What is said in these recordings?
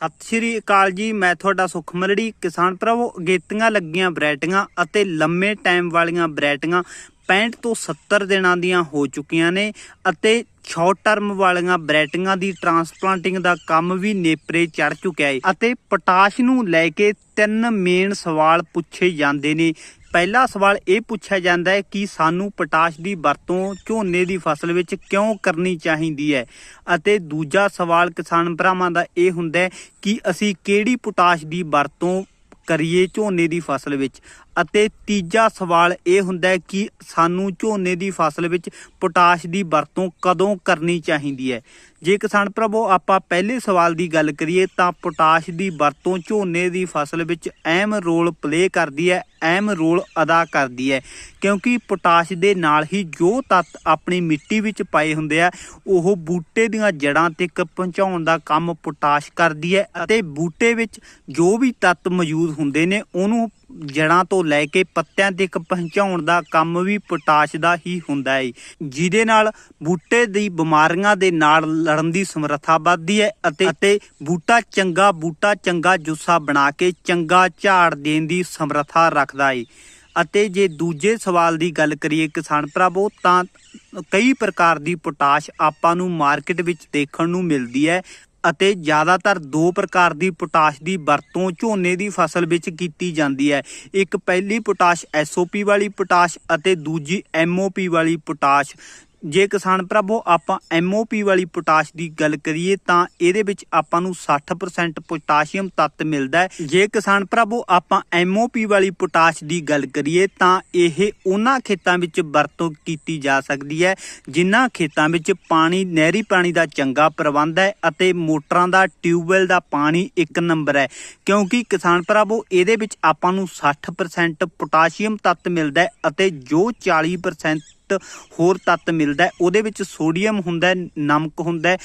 ਸਤਿ ਸ਼੍ਰੀ ਅਕਾਲ ਜੀ, ਮੈਂ ਤੁਹਾਡਾ ਸੁਖਮਰੜੀ ਕਿਸਾਨ ਭਰਾਵੋ ਅਗੇਤੀਆਂ ਲੱਗੀਆਂ ਵੈਰਾਈਟੀਆਂ ਅਤੇ ਲੰਮੇ ਟਾਈਮ ਵਾਲੀਆਂ ਵੈਰਾਈਟੀਆਂ 65 ਤੋਂ 70 ਦਿਨਾਂ ਦੀਆਂ ਹੋ ਚੁੱਕੀਆਂ ਨੇ ਅਤੇ ਸ਼ਾਰਟ ਟਰਮ ਵਾਲੀਆਂ ਵੈਰਾਈਟੀਆਂ ਦੀ ਟਰਾਂਸਪਲਾਂਟਿੰਗ ਦਾ ਕੰਮ ਵੀ ਨੇਪਰੇ ਚੜ ਚੁੱਕਿਆ ਹੈ ਅਤੇ ਪੋਟਾਸ਼ ਨੂੰ ਲੈ ਕੇ ਤਿੰਨ ਮੇਨ ਸਵਾਲ ਪੁੱਛੇ ਜਾਂਦੇ ਨੇ। ਪਹਿਲਾ ਸਵਾਲ ਇਹ ਪੁੱਛਿਆ ਜਾਂਦਾ ਹੈ ਕਿ ਸਾਨੂੰ ਪੋਟਾਸ਼ ਦੀ ਵਰਤੋਂ ਝੋਨੇ ਦੀ ਫਸਲ ਵਿੱਚ ਕਿਉਂ ਕਰਨੀ ਚਾਹੀਦੀ ਹੈ? ਅਤੇ ਦੂਜਾ ਸਵਾਲ ਕਿਸਾਨ ਭਰਾਵਾਂ ਦਾ ਇਹ ਹੁੰਦਾ ਹੈ ਕਿ ਅਸੀਂ ਕਿਹੜੀ ਪੋਟਾਸ਼ ਦੀ ਵਰਤੋਂ ਕਰੀਏ ਝੋਨੇ ਦੀ ਫਸਲ ਵਿੱਚ? ਅਤੇ ਤੀਜਾ ਸਵਾਲ ਇਹ ਹੁੰਦਾ ਹੈ ਕਿ ਸਾਨੂੰ ਝੋਨੇ ਦੀ ਫਸਲ ਵਿੱਚ ਪੋਟਾਸ਼ ਦੀ ਵਰਤੋਂ ਕਦੋਂ ਕਰਨੀ ਚਾਹੀਦੀ ਹੈ? ਜੇ ਕਿਸਾਨ ਭਰਾਵੋ ਆਪਾਂ ਪਹਿਲੇ ਸਵਾਲ ਦੀ ਗੱਲ ਕਰੀਏ ਤਾਂ ਪੋਟਾਸ਼ ਦੀ ਵਰਤੋਂ ਝੋਨੇ ਦੀ ਫਸਲ ਵਿੱਚ ਅਹਿਮ ਰੋਲ ਪਲੇ ਕਰਦੀ ਹੈ, ਅਹਿਮ ਰੋਲ ਅਦਾ ਕਰਦੀ ਹੈ। ਕਿਉਂਕਿ ਪੋਟਾਸ਼ ਦੇ ਨਾਲ ਹੀ ਜੋ ਤੱਤ ਆਪਣੀ ਮਿੱਟੀ ਵਿੱਚ ਪਾਏ ਹੁੰਦੇ ਆ, ਉਹ ਬੂਟੇ ਦੀਆਂ ਜੜ੍ਹਾਂ ਤੱਕ ਪਹੁੰਚਾਉਣ ਦਾ ਕੰਮ ਪੋਟਾਸ਼ ਕਰਦੀ ਹੈ ਅਤੇ ਬੂਟੇ ਵਿੱਚ ਜੋ ਵੀ ਤੱਤ ਮੌਜੂਦ ਹੁੰਦੇ ਨੇ, ਉਹਨੂੰ ਜੜਾਂ ਤੋਂ ਲੈ ਕੇ ਪੱਤਿਆਂ ਤੱਕ ਪਹੁੰਚਾਉਣ ਦਾ ਕੰਮ ਵੀ ਪੋਟਾਸ਼ ਦਾ ਹੀ ਹੁੰਦਾ ਹੈ ਜਿਹਦੇ ਨਾਲ ਬੂਟੇ ਦੀ ਬਿਮਾਰੀਆਂ ਦੇ ਨਾਲ ਲੜਨ ਦੀ ਸਮਰੱਥਾ ਵੱਧਦੀ ਹੈ ਅਤੇ ਅਤੇ ਬੂਟਾ ਚੰਗਾ ਬੂਟਾ ਚੰਗਾ ਜੁੱਸਾ ਬਣਾ ਕੇ ਚੰਗਾ ਝਾੜ ਦੇਣ ਦੀ ਸਮਰੱਥਾ ਰੱਖਦਾ ਹੈ ਅਤੇ ਜੇ ਦੂਜੇ ਸਵਾਲ ਦੀ ਗੱਲ ਕਰੀਏ ਕਿਸਾਨ ਭਰਾਵੋ, ਤਾਂ ਕਈ ਪ੍ਰਕਾਰ ਦੀ ਪੋਟਾਸ਼ ਆਪਾਂ ਨੂੰ ਮਾਰਕੀਟ ਵਿੱਚ ਦੇਖਣ ਨੂੰ ਮਿਲਦੀ ਹੈ ਅਤੇ ਜ਼ਿਆਦਾਤਰ ਦੋ ਪ੍ਰਕਾਰ ਦੀ ਪੋਟਾਸ਼ ਦੀ ਵਰਤੋਂ ਝੋਨੇ ਦੀ ਫਸਲ ਵਿੱਚ ਕੀਤੀ ਜਾਂਦੀ ਹੈ। ਇੱਕ ਪਹਿਲੀ ਪੋਟਾਸ਼ ਐਸਓਪੀ ਵਾਲੀ ਪੋਟਾਸ਼ ਅਤੇ ਦੂਜੀ ਐਮਓਪੀ ਵਾਲੀ ਪੋਟਾਸ਼। ਜੇ ਕਿਸਾਨ ਭਰਾਵੋ, ਆਪਾਂ ਐਮਓਪੀ ਵਾਲੀ ਪੋਟਾਸ਼ ਦੀ ਗੱਲ ਕਰੀਏ ਤਾਂ ਇਹਦੇ ਵਿੱਚ ਆਪਾਂ ਨੂੰ 60% ਪੋਟਾਸ਼ੀਅਮ ਤੱਤ ਮਿਲਦਾ ਹੈ। ਜੇ ਕਿਸਾਨ ਭਰਾਵੋ, ਆਪਾਂ ਐਮਓਪੀ ਵਾਲੀ ਪੋਟਾਸ਼ ਦੀ ਗੱਲ ਕਰੀਏ ਤਾਂ ਇਹ ਉਹਨਾਂ ਖੇਤਾਂ ਵਿੱਚ ਵਰਤੋਂ ਕੀਤੀ ਜਾ ਸਕਦੀ ਹੈ, ਜਿਨ੍ਹਾਂ ਖੇਤਾਂ ਵਿੱਚ ਪਾਣੀ, ਨਹਿਰੀ ਪਾਣੀ ਦਾ ਚੰਗਾ ਪ੍ਰਬੰਧ ਹੈ ਅਤੇ ਮੋਟਰਾਂ ਦਾ, ਟਿਊਬਵੈਲ ਦਾ ਪਾਣੀ ਇੱਕ ਨੰਬਰ ਹੈ। ਕਿਉਂਕਿ ਕਿਸਾਨ ਭਰਾਵੋ, ਇਹਦੇ ਵਿੱਚ ਆਪਾਂ ਨੂੰ 60% ਪੋਟਾਸ਼ੀਅਮ ਤੱਤ ਮਿਲਦਾ ਹੈ ਅਤੇ ਜੋ 40% ਹੋਰ ਤੱਤ ਮਿਲਦਾ ਉਹਦੇ ਵਿੱਚ ਸੋਡੀਅਮ ਹੁੰਦਾ ਨਮਕ ਹੁੰਦਾ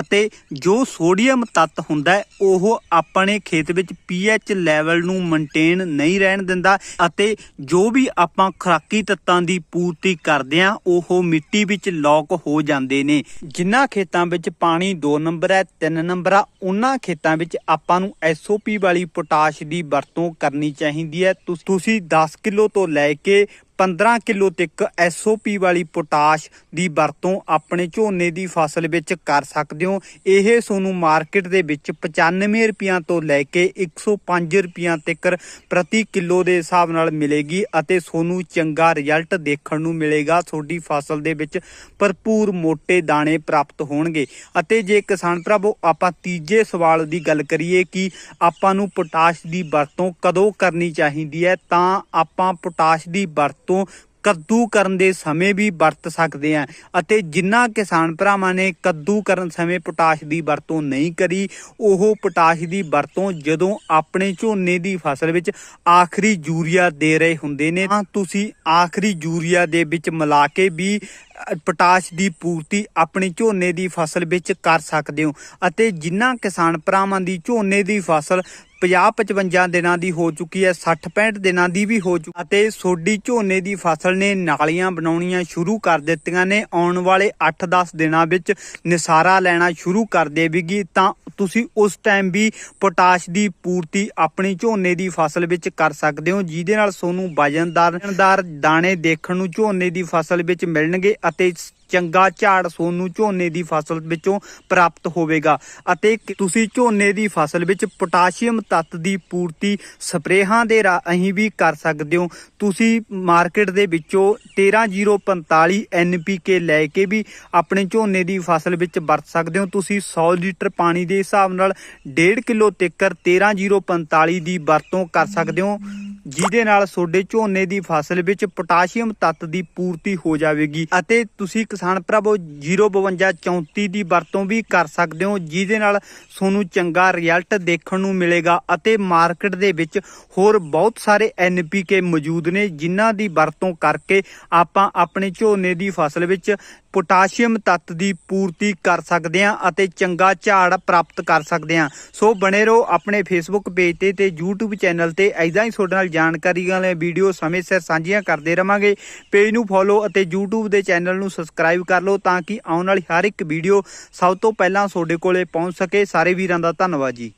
ਅਤੇ ਜੋ ਸੋਡੀਅਮ ਤੱਤ ਹੁੰਦਾ ਉਹ ਆਪਣੇ ਖੇਤ ਵਿੱਚ ਪੀਐਚ ਲੈਵਲ ਨੂੰ ਮੇਨਟੇਨ ਨਹੀਂ ਰਹਿਣ ਦਿੰਦਾ ਅਤੇ ਜੋ ਵੀ ਆਪਾਂ ਖੁਰਾਕੀ ਤੱਤਾਂ ਦੀ ਪੂਰਤੀ ਕਰਦੇ ਆ ਉਹ ਮਿੱਟੀ ਵਿੱਚ ਲੌਕ ਹੋ ਜਾਂਦੇ ਨੇ। ਜਿਨ੍ਹਾਂ ਖੇਤਾਂ ਵਿੱਚ ਪਾਣੀ 2 ਨੰਬਰ ਹੈ 3 ਨੰਬਰ ਆ, ਉਹਨਾਂ ਖੇਤਾਂ ਵਿੱਚ ਆਪਾਂ ਨੂੰ ਐਸਓਪੀ ਵਾਲੀ ਪੋਟਾਸ਼ ਦੀ ਵਰਤੋਂ ਕਰਨੀ ਚਾਹੀਦੀ ਹੈ। ਤੁਸ- ਤੁਸੀਂ 10 ਕਿਲੋ ਤੋਂ ਲੈ ਕੇ 15 ਕਿਲੋ ਤੱਕ ਐਸਓਪੀ ਵਾਲੀ ਪੋਟਾਸ਼ ਦੀ ਵਰਤੋਂ ਆਪਣੇ ਝੋਨੇ ਦੀ ਫਸਲ ਵਿੱਚ ਕਰ ਸਕਦੇ ਹੋ। ਇਹ ਤੁਹਾਨੂੰ ਮਾਰਕੀਟ ਦੇ ਵਿੱਚ 95 ਰੁਪਈਆਂ ਤੋਂ ਲੈ ਕੇ 105 ਰੁਪਈਆਂ ਤੱਕ ਪ੍ਰਤੀ ਕਿਲੋ ਦੇ ਹਿਸਾਬ ਨਾਲ ਮਿਲੇਗੀ ਅਤੇ ਤੁਹਾਨੂੰ ਚੰਗਾ ਰਿਜ਼ਲਟ ਦੇਖਣ ਨੂੰ ਮਿਲੇਗਾ। ਤੁਹਾਡੀ ਫਸਲ ਦੇ ਵਿੱਚ ਭਰਪੂਰ ਮੋٹے ਦਾਣੇ ਪ੍ਰਾਪਤ ਹੋਣਗੇ। ਅਤੇ ਜੇ ਕਿਸਾਨ ਭਰਾਵੋ, ਆਪਾਂ ਤੀਜੇ ਸਵਾਲ ਦੀ ਗੱਲ ਕਰੀਏ ਕਿ ਆਪਾਂ ਨੂੰ ਪੋਟਾਸ਼ ਦੀ ਵਰਤੋਂ ਕਦੋਂ ਕਰਨੀ ਚਾਹੀਦੀ ਹੈ, ਤਾਂ ਆਪਾਂ ਪੋਟਾਸ਼ ਦੀ ਵਰਤੋਂ ਕੱਦੂ ਕਰਨ ਦੇ ਸਮੇਂ ਵੀ ਵਰਤ ਸਕਦੇ ਆ ਅਤੇ ਜਿਨ੍ਹਾਂ ਕਿਸਾਨ ਭਰਾਵਾਂ ਨੇ ਕੱਦੂ ਕਰਨ ਸਮੇਂ ਪੋਟਾਸ਼ ਦੀ ਵਰਤੋਂ ਨਹੀਂ ਕਰੀ, ਉਹ ਪੋਟਾਸ਼ ਦੀ ਵਰਤੋਂ ਜਦੋਂ ਆਪਣੇ ਝੋਨੇ ਦੀ ਫਸਲ ਵਿੱਚ ਆਖਰੀ ਯੂਰੀਆ ਦੇ ਰਹੇ ਹੁੰਦੇ ਨੇ, ਤਾਂ ਤੁਸੀਂ ਆਖਰੀ ਯੂਰੀਆ ਦੇ ਵਿੱਚ ਮਿਲਾ ਕੇ ਵੀ ਪੋਟਾਸ਼ ਦੀ ਪੂਰਤੀ ਆਪਣੀ ਝੋਨੇ ਦੀ ਫਸਲ ਵਿੱਚ ਕਰ ਸਕਦੇ ਹੋ ਅਤੇ ਜਿਨ੍ਹਾਂ ਕਿਸਾਨ ਭਰਾਵਾਂ ਦੀ ਝੋਨੇ ਦੀ ਫਸਲ 50 55 ਦਿਨਾਂ ਦੀ ਹੋ ਚੁੱਕੀ ਹੈ 60 65 ਦਿਨਾਂ ਦੀ ਵੀ ਹੋ ਚੁੱਕੀ ਅਤੇ ਸੋਡੀ ਝੋਨੇ ਦੀ ਫਸਲ ਨੇ ਨਾਲੀਆਂ ਬਣਾਉਣੀਆਂ ਸ਼ੁਰੂ ਕਰ ਦਿੱਤੀਆਂ ਨੇ, ਆਉਣ ਵਾਲੇ 8-10 ਦਿਨਾਂ ਵਿੱਚ ਨਿਸਾਰਾ ਲੈਣਾ ਸ਼ੁਰੂ ਕਰ ਦੇਵੇਗੀ। ਤਾਂ ਤੁਸੀਂ ਉਸ ਟਾਈਮ ਵੀ ਪੋਟਾਸ਼ ਦੀ ਪੂਰਤੀ ਆਪਣੀ ਝੋਨੇ ਦੀ ਫਸਲ ਵਿੱਚ ਕਰ ਸਕਦੇ ਹੋ, ਜਿਹਦੇ ਨਾਲ ਤੁਹਾਨੂੰ ਵਜਨਦਾਰ ਵਜਨਦਾਰ ਦਾਣੇ ਦੇਖਣ ਨੂੰ ਝੋਨੇ ਦੀ ਫਸਲ ਵਿੱਚ ਮਿਲਣਗੇ ਅਤੇ ਚੰਗਾ ਝਾੜ ਸੋਨੂੰ ਝੋਨੇ ਦੀ ਫਸਲ ਵਿੱਚੋਂ ਪ੍ਰਾਪਤ ਹੋਵੇਗਾ ਅਤੇ ਤੁਸੀਂ ਝੋਨੇ ਦੀ ਫਸਲ ਵਿੱਚ ਪੋਟਾਸ਼ੀਅਮ ਤੱਤ ਦੀ ਪੂਰਤੀ ਸਪਰੇਹਾਂ ਦੇ ਰਾਹੀਂ ਵੀ ਕਰ ਸਕਦੇ ਹੋ। ਤੁਸੀਂ ਮਾਰਕੀਟ ਦੇ ਵਿੱਚੋਂ 13045 NPK ਲੈ ਕੇ ਵੀ ਆਪਣੇ ਝੋਨੇ ਦੀ ਫਸਲ ਵਿੱਚ ਵਰਤ ਸਕਦੇ ਹੋ। ਤੁਸੀਂ 100 ਲੀਟਰ ਪਾਣੀ ਦੇ ਹਿਸਾਬ ਨਾਲ 1.5 ਕਿਲੋ ਤੇਕਰ 13045 ਦੀ ਵਰਤੋਂ ਕਰ ਸਕਦੇ ਹੋ। ਜਿਹਦੇ ਨਾਲ ਤੁਹਾਡੇ ਝੋਨੇ ਦੀ ਫਸਲ ਵਿੱਚ ਪੋਟਾਸ਼ੀਅਮ ਤੱਤ ਦੀ ਪੂਰਤੀ ਹੋ ਜਾਵੇਗੀ ਅਤੇ ਤੁਸੀਂ ਕਿਸਾਨ ਭਰਾਵੋ 05234 ਦੀ ਵਰਤੋਂ ਵੀ ਕਰ ਸਕਦੇ ਹੋ, ਜਿਹਦੇ ਨਾਲ ਤੁਹਾਨੂੰ ਚੰਗਾ ਰਿਜ਼ਲਟ ਦੇਖਣ ਨੂੰ ਮਿਲੇਗਾ ਅਤੇ ਮਾਰਕੀਟ ਦੇ ਵਿੱਚ ਹੋਰ ਬਹੁਤ ਸਾਰੇ ਐਨਪੀਕੇ ਮੌਜੂਦ ਨੇ, ਜਿਨ੍ਹਾਂ ਦੀ ਵਰਤੋਂ ਕਰਕੇ ਆਪਾਂ ਆਪਣੇ ਝੋਨੇ ਦੀ ਫਸਲ ਵਿੱਚ ਪੋਟਾਸ਼ੀਅਮ ਤੱਤ ਦੀ ਪੂਰਤੀ ਕਰ ਸਕਦੇ ਹਾਂ ਅਤੇ ਚੰਗਾ ਝਾੜ ਪ੍ਰਾਪਤ ਕਰ ਸਕਦੇ ਹਾਂ। ਸੋ ਬਣੇ ਰਹੋ ਆਪਣੇ ਫੇਸਬੁੱਕ ਪੇਜ ਤੇ ਤੇ YouTube ਚੈਨਲ ਤੇ। ਐਦਾਂ ਹੀ ਤੁਹਾਡੇ ਨਾਲ ਜਾਣਕਾਰੀ ਵਾਲੇ ਵੀਡੀਓ ਸਮੇਂ ਸਿਰ ਸਾਂਝੀਆਂ ਕਰਦੇ ਰਵਾਂਗੇ। ਪੇਜ ਨੂੰ ਫੋਲੋ ਅਤੇ YouTube ਦੇ ਚੈਨਲ ਨੂੰ ਸਬਸਕ੍ਰਾਈਬ ਕਰ ਲਓ ਤਾਂ ਕਿ ਆਉਣ ਵਾਲੀ ਹਰ ਇੱਕ ਵੀਡੀਓ ਸਭ ਤੋਂ ਪਹਿਲਾਂ ਤੁਹਾਡੇ ਕੋਲੇ ਪਹੁੰਚ ਸਕੇ। ਸਾਰੇ ਵੀਰਾਂ ਦਾ ਧੰਨਵਾਦ ਜੀ।